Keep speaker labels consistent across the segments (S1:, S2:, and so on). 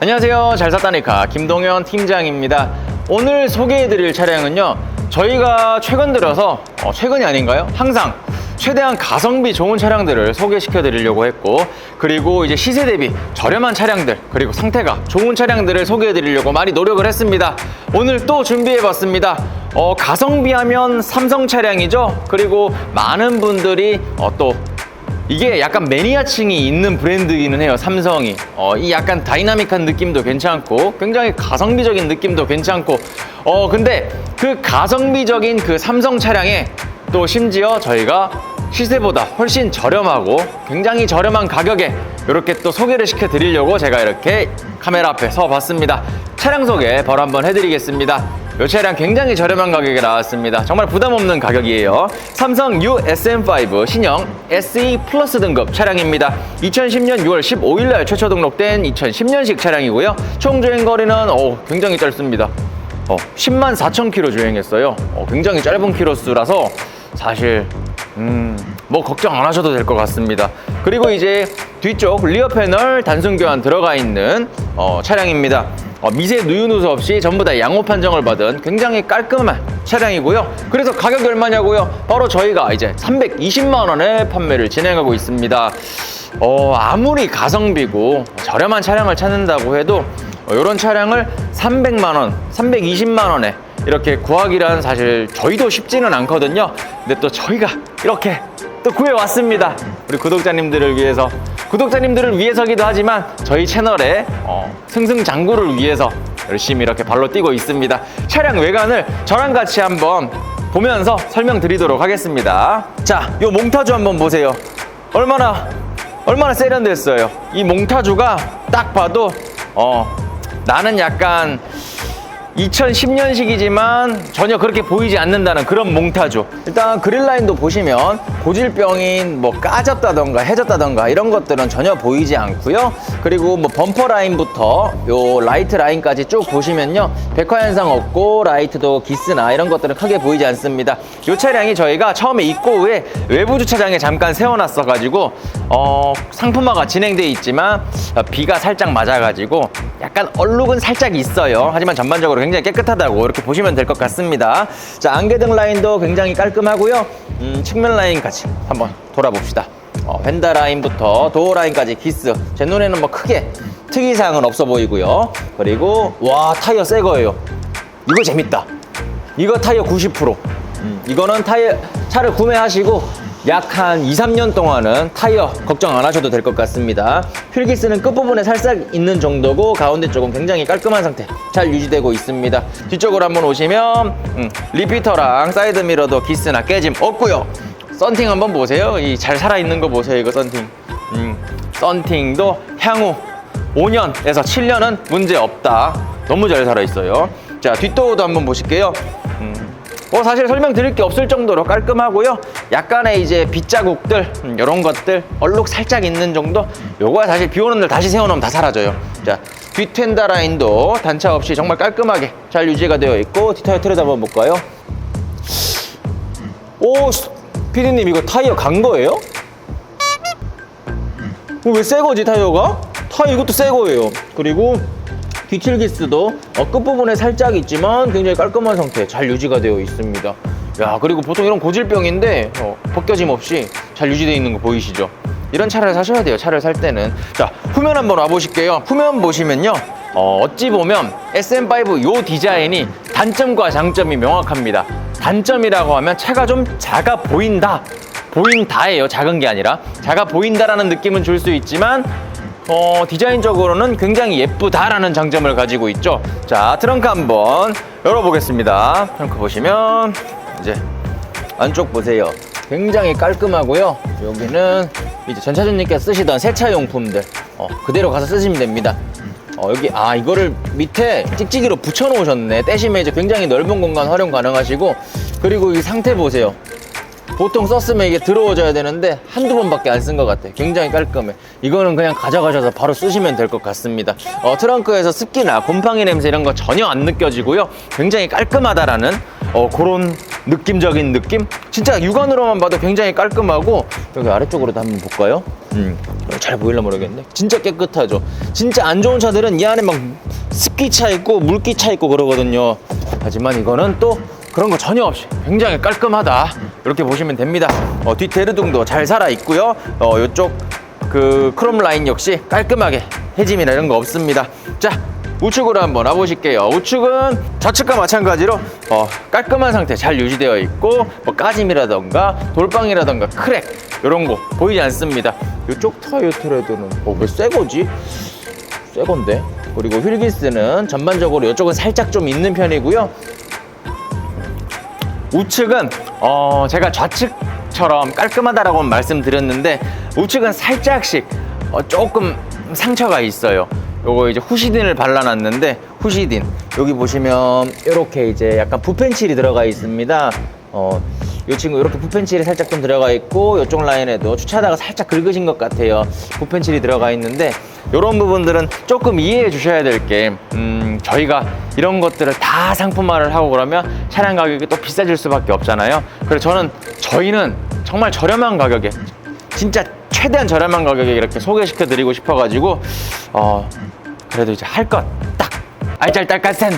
S1: 안녕하세요. 잘 샀다니까 김동현 팀장입니다. 오늘 소개해드릴 차량은요. 저희가 최근 들어서 어, 최근이 아닌가요? 항상 최대한 가성비 좋은 차량들을 소개시켜 드리려고 했고 그리고 이제 시세 대비 저렴한 차량들 그리고 상태가 좋은 차량들을 소개해 드리려고 많이 노력을 했습니다. 오늘 또 준비해 봤습니다. 어, 가성비 하면 삼성 차량이죠. 그리고 많은 분들이 어, 또 이게 약간 매니아층이 있는 브랜드이기는 해요 삼성이. 어, 이 약간 다이나믹한 느낌도 괜찮고 굉장히 가성비적인 느낌도 괜찮고. 어 근데 그 가성비적인 그 삼성 차량에 또 심지어 저희가 시세보다 훨씬 저렴하고 굉장히 저렴한 가격에 이렇게 또 소개를 시켜 드리려고 제가 이렇게 카메라 앞에 서 봤습니다. 차량 소개 바로 한번 해드리겠습니다 이 차량 굉장히 저렴한 가격에 나왔습니다. 정말 부담 없는 가격이에요. 삼성 USM5 신형 SE 플러스 등급 차량입니다. 2010년 6월 15일 날 최초 등록된 2010년식 차량이고요. 총 주행 거리는 어, 굉장히 짧습니다. 어, 10만 4천 킬로 주행했어요. 어, 굉장히 짧은 키로수라서 사실 음, 뭐 걱정 안 하셔도 될 것 같습니다. 그리고 이제 뒤쪽 리어 패널 단순 교환 들어가 있는 어, 차량입니다. 어, 미세 누유 누수 없이 전부 다 양호 판정을 받은 굉장히 깔끔한 차량이고요. 그래서 가격이 얼마냐고요? 바로 저희가 이제 320만 원에 판매를 진행하고 있습니다. 어, 아무리 가성비고 저렴한 차량을 찾는다고 해도 이런 차량을 300만 원, 320만 원에 이렇게 구하기란 사실 저희도 쉽지는 않거든요. 근데 또 저희가 이렇게 또 구해왔습니다. 우리 구독자님들을 위해서. 구독자님들을 위해서기도 하지만 저희 채널의 어, 승승장구를 위해서 열심히 이렇게 발로 뛰고 있습니다. 차량 외관을 저랑 같이 한번 보면서 설명드리도록 하겠습니다. 자, 요 몽타주 한번 보세요. 얼마나 얼마나 세련됐어요. 이 몽타주가 딱 봐도 어 나는 약간 2010년식이지만 전혀 그렇게 보이지 않는다는 그런 몽타주. 일단 그릴 라인도 보시면 고질병인 뭐 까졌다던가 해졌다던가 이런 것들은 전혀 보이지 않고요. 그리고 뭐 범퍼 라인부터 요 라이트 라인까지 쭉 보시면요. 백화 현상 없고 라이트도 기스나 이런 것들은 크게 보이지 않습니다. 이 차량이 저희가 처음에 입고 후에 외부 주차장에 잠깐 세워놨어 가지고 어, 상품화가 진행돼 있지만 어, 비가 살짝 맞아가지고 약간 얼룩은 살짝 있어요. 하지만 전반적으로 굉장히 깨끗하다고 이렇게 보시면 될 것 같습니다. 자 안개등 라인도 굉장히 깔끔하고요. 음, 측면 라인까지 한번 돌아봅시다. 어, 펜다 라인부터 도어 라인까지 기스. 제 눈에는 뭐 크게 특이사항은 없어 보이고요. 그리고 와 타이어 새 거예요. 이거 재밌다. 이거 타이어 90%. 음, 이거는 타이어 차를 구매하시고 약 한 2, 3년 동안은 타이어 걱정 안 하셔도 될 것 같습니다. 휠기스는 끝부분에 살짝 있는 정도고 가운데 쪽은 굉장히 깔끔한 상태 잘 유지되고 있습니다. 뒤쪽으로 한번 오시면 음, 리피터랑 사이드 미러도 기스나 깨짐 없고요. 썬팅 한번 보세요. 이 잘 살아있는 거 보세요. 이거 썬팅. 음, 썬팅도 향후 5년에서 7년은 문제 없다. 너무 잘 살아있어요. 자, 뒷도어도 한번 보실게요. 음, 뭐 사실 설명드릴 게 없을 정도로 깔끔하고요. 약간의 이제 빗자국들 음, 이런 것들 얼룩 살짝 있는 정도. 요거야 사실 비 오는 날 다시 세워놓으면 다 사라져요. 자 뒷텐다 라인도 단차 없이 정말 깔끔하게 잘 유지가 되어 있고 뒷타이어 틀어다 한번 볼까요? 오 피디님 이거 타이어 간 거예요? 어, 왜새 거지 타이어가? 타이어 이것도 새 거예요. 그리고 뒤틀기스도 어, 끝부분에 살짝 있지만 굉장히 깔끔한 상태 잘 유지가 되어 있습니다. 야 그리고 보통 이런 고질병인데 어, 벗겨짐 없이 잘 유지되어 있는 거 보이시죠? 이런 차를 사셔야 돼요. 차를 살 때는. 자 후면 한번 와보실게요. 후면 보시면요. 어, 어찌 보면 SM5 요 디자인이 단점과 장점이 명확합니다. 단점이라고 하면 차가 좀 작아 보인다. 보인다예요. 작은 게 아니라 작아 보인다라는 느낌은 줄 수 있지만 어, 디자인적으로는 굉장히 예쁘다라는 장점을 가지고 있죠. 자, 트렁크 한번 열어보겠습니다. 트렁크 보시면 이제 안쪽 보세요. 굉장히 깔끔하고요. 여기는 이제 전차주님께서 쓰시던 세차 용품들 어, 그대로 가서 쓰시면 됩니다. 어, 여기 아 이거를 밑에 찍찍이로 붙여 놓으셨네. 떼시면 이제 굉장히 넓은 공간 활용 가능하시고 그리고 이 상태 보세요. 보통 썼으면 이게 들어오져야 되는데 한두 번밖에 안 쓴 것 같아요. 굉장히 깔끔해. 이거는 그냥 가져가셔서 바로 쓰시면 될 것 같습니다. 어, 트렁크에서 습기나 곰팡이 냄새 이런 거 전혀 안 느껴지고요. 굉장히 깔끔하다라는 어, 그런 느낌적인 느낌? 진짜 육안으로만 봐도 굉장히 깔끔하고 여기 아래쪽으로도 한번 볼까요? 음, 음, 잘 보일나 모르겠네. 진짜 깨끗하죠. 진짜 안 좋은 차들은 이 안에 막 습기 차 있고 물기 차 있고 그러거든요. 하지만 이거는 또 그런 거 전혀 없이 굉장히 깔끔하다. 이렇게 보시면 됩니다. 어, 뒷 대르등도 잘 살아 있고요. 어, 이쪽 그 크롬 라인 역시 깔끔하게 해짐이나 이런 거 없습니다. 자, 우측으로 한번 와보실게요. 우측은 좌측과 마찬가지로 어, 깔끔한 상태 잘 유지되어 있고 뭐 까짐이라던가 돌방이라던가 크랙 이런 거 보이지 않습니다. 이쪽 타이어 트레드는 어, 왜새 거지? 새 건데. 그리고 휠기스는 전반적으로 이쪽은 살짝 좀 있는 편이고요. 우측은 어 제가 좌측처럼 깔끔하다라고 말씀드렸는데 우측은 살짝씩 어, 조금 상처가 있어요. 요거 이제 후시딘을 발라놨는데 후시딘 여기 보시면 이렇게 이제 약간 부펜칠이 들어가 있습니다. 어, 이 친구 이렇게 부펜칠이 살짝 좀 들어가 있고 이쪽 라인에도 주차하다가 살짝 긁으신 것 같아요. 부펜칠이 들어가 있는데 이런 부분들은 조금 이해해 주셔야 될게 음, 저희가 이런 것들을 다 상품화를 하고 그러면 차량 가격이 또 비싸질 수밖에 없잖아요. 그래서 저는 저희는 정말 저렴한 가격에 진짜 최대한 저렴한 가격에 이렇게 소개시켜 드리고 싶어 가지고 어 그래도 이제 할 것 딱 알잘딱깔센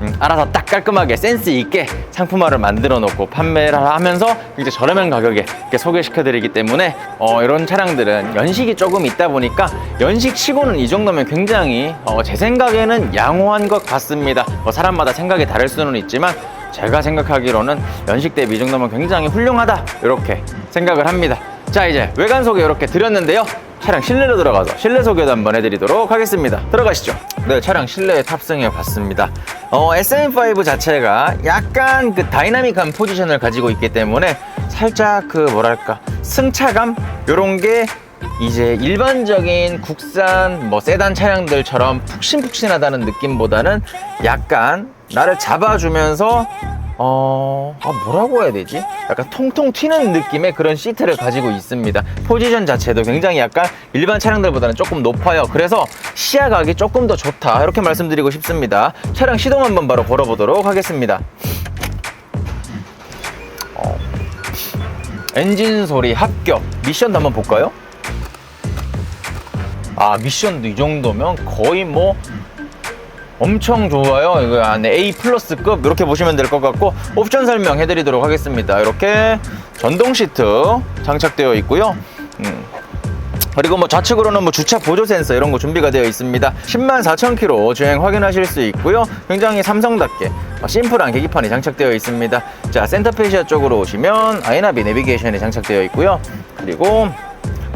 S1: 음, 알아서 딱 깔끔하게 센스 있게 상품화를 만들어 놓고 판매를 하면서 이제 저렴한 가격에 이렇게 소개시켜 드리기 때문에 어, 이런 차량들은 연식이 조금 있다 보니까 연식 치고는 이 정도면 굉장히 어, 제 생각에는 양호한 것 같습니다. 뭐 사람마다 생각이 다를 수는 있지만 제가 생각하기로는 연식 대비 이 정도면 굉장히 훌륭하다 이렇게 생각을 합니다. 자 이제 외관 소개 이렇게 드렸는데요. 차량 실내로 들어가서 실내 소개도 한번 해드리도록 하겠습니다. 들어가시죠 네 차량 실내에 탑승해 봤습니다. 어, SM5 자체가 약간 그 다이나믹한 포지션을 가지고 있기 때문에 살짝 그 뭐랄까 승차감? 요런 게 이제 일반적인 국산 뭐 세단 차량들처럼 푹신푹신하다는 느낌보다는 약간 나를 잡아주면서 어, 아, 뭐라고 해야 되지? 약간 통통 튀는 느낌의 그런 시트를 가지고 있습니다. 포지션 자체도 굉장히 약간 일반 차량들보다는 조금 높아요. 그래서 시야각이 조금 더 좋다. 이렇게 말씀드리고 싶습니다. 차량 시동 한번 바로 걸어보도록 하겠습니다. 어, 엔진 소리 합격. 미션도 한번 볼까요? 아, 미션도 이 정도면 거의 뭐 엄청 좋아요. 이거 안에 A 플러스급 이렇게 보시면 될 것 같고 옵션 설명 해드리도록 하겠습니다. 이렇게 전동 시트 장착되어 있고요. 음. 그리고 뭐 좌측으로는 뭐 주차 보조 센서 이런 거 준비가 되어 있습니다. 10만 4천 킬로 주행 확인하실 수 있고요. 굉장히 삼성답게 어, 심플한 계기판이 장착되어 있습니다. 자 센터페시아 쪽으로 오시면 아이나비 내비게이션이 장착되어 있고요. 그리고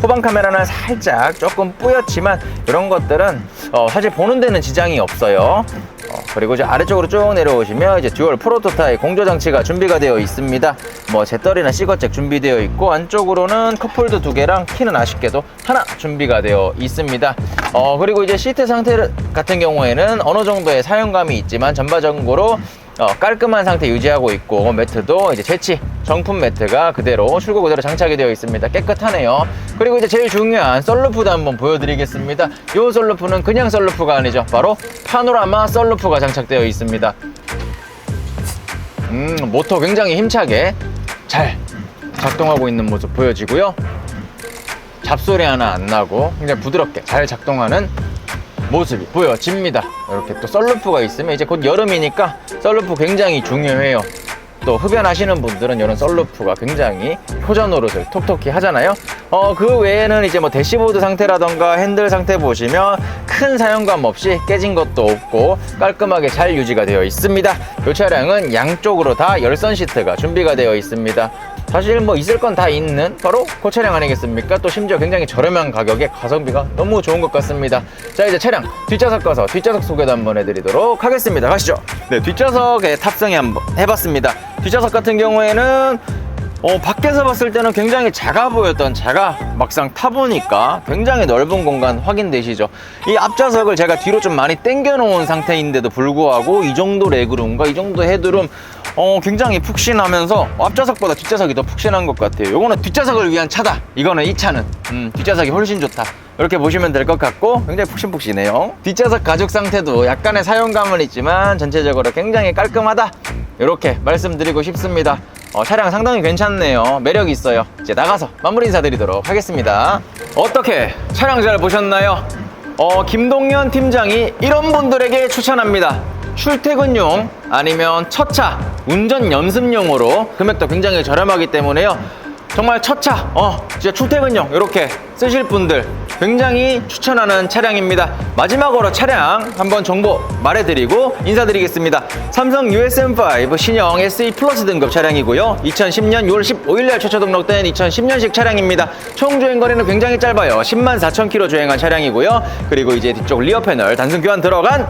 S1: 후방 카메라는 살짝 조금 뿌옇지만 이런 것들은 어, 사실 보는 데는 지장이 없어요. 어, 그리고 이제 아래쪽으로 쭉 내려오시면 이제 듀얼 프로토타입 공조 장치가 준비가 되어 있습니다. 뭐 제떨이나 시거잭 준비되어 있고 안쪽으로는 컵홀드 두 개랑 키는 아쉽게도 하나 준비가 되어 있습니다. 어, 그리고 이제 시트 상태 같은 경우에는 어느 정도의 사용감이 있지만 전반적으로 어, 깔끔한 상태 유지하고 있고 매트도 이제 재치 정품 매트가 그대로 출고 그대로 장착이 되어 있습니다. 깨끗하네요. 그리고 이제 제일 중요한 썰루프도 한번 보여드리겠습니다. 이 썰루프는 그냥 썰루프가 아니죠. 바로 파노라마 썰루프가 장착되어 있습니다. 음, 모터 굉장히 힘차게 잘 작동하고 있는 모습 보여지고요. 잡소리 하나 안 나고 굉장히 부드럽게 잘 작동하는 모습이 보여집니다. 이렇게 또 썰루프가 있으면 이제 곧 여름이니까 썰루프 굉장히 중요해요. 또 흡연하시는 분들은 이런 썰루프가 굉장히 효자 노릇을 톡톡히 하잖아요. 어, 그 외에는 이제 뭐 대시보드 상태라던가 핸들 상태 보시면 큰 사용감 없이 깨진 것도 없고 깔끔하게 잘 유지가 되어 있습니다. 이 차량은 양쪽으로 다 열선 시트가 준비가 되어 있습니다. 사실 뭐 있을 건 다 있는 바로 그 차량 아니겠습니까? 또 심지어 굉장히 저렴한 가격에 가성비가 너무 좋은 것 같습니다. 자 이제 차량 뒷좌석 가서 뒷좌석 소개도 한번 해드리도록 하겠습니다. 가시죠. 네 뒷좌석에 탑승해 한번 해봤습니다. 뒷좌석 같은 경우에는 어, 밖에서 봤을 때는 굉장히 작아 보였던 차가 막상 타보니까 굉장히 넓은 공간 확인되시죠? 이 앞좌석을 제가 뒤로 좀 많이 당겨 놓은 상태인데도 불구하고 이 정도 레그룸과 이 정도 헤드룸 어, 굉장히 푹신하면서 앞좌석보다 뒷좌석이 더 푹신한 것 같아요. 요거는 뒷좌석을 위한 차다. 이거는 이 차는 음, 뒷좌석이 훨씬 좋다. 이렇게 보시면 될 것 같고 굉장히 푹신푹신해요. 뒷좌석 가죽 상태도 약간의 사용감은 있지만 전체적으로 굉장히 깔끔하다. 이렇게 말씀드리고 싶습니다. 어, 차량 상당히 괜찮네요. 매력이 있어요. 이제 나가서 마무리 인사드리도록 하겠습니다. 어떻게 차량 잘 보셨나요? 어, 김동현 팀장이 이런 분들에게 추천합니다. 출퇴근용 아니면 첫차 운전 연습용으로 금액도 굉장히 저렴하기 때문에요. 정말 첫차, 어, 진짜 출퇴근용 이렇게 쓰실 분들 굉장히 추천하는 차량입니다. 마지막으로 차량 한번 정보 말해드리고 인사드리겠습니다. 삼성 USM5 신형 SE 플러스 등급 차량이고요. 2010년 6월 15일날 최초 등록된 2010년식 차량입니다. 총 주행 거리는 굉장히 짧아요. 10만 4천 킬로 주행한 차량이고요. 그리고 이제 뒤쪽 리어 패널 단순 교환 들어간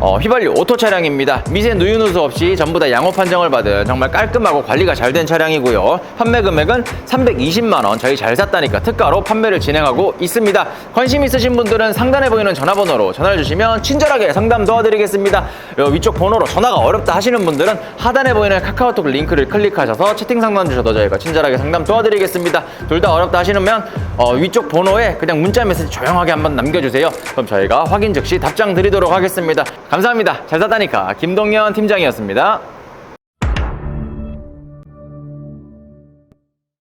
S1: 어, 휘발유 오토 차량입니다. 미세 누유 누수 없이 전부 다 양호 판정을 받은 정말 깔끔하고 관리가 잘 된 차량이고요. 판매 금액은 320만 원. 저희 잘 샀다니까 특가로 판매를 진행하고 있습니다. 관심 있으신 분들은 상단에 보이는 전화번호로 전화를 주시면 친절하게 상담 도와드리겠습니다. 요 위쪽 번호로 전화가 어렵다 하시는 분들은 하단에 보이는 카카오톡 링크를 클릭하셔서 채팅 상담 주셔도 저희가 친절하게 상담 도와드리겠습니다. 둘 다 어렵다 하시면 어, 위쪽 번호에 그냥 문자 메시지 조용하게 한번 남겨주세요. 그럼 저희가 확인 즉시 답장 드리도록 하겠습니다. 감사합니다. 잘 샀다니까 김동현 팀장이었습니다.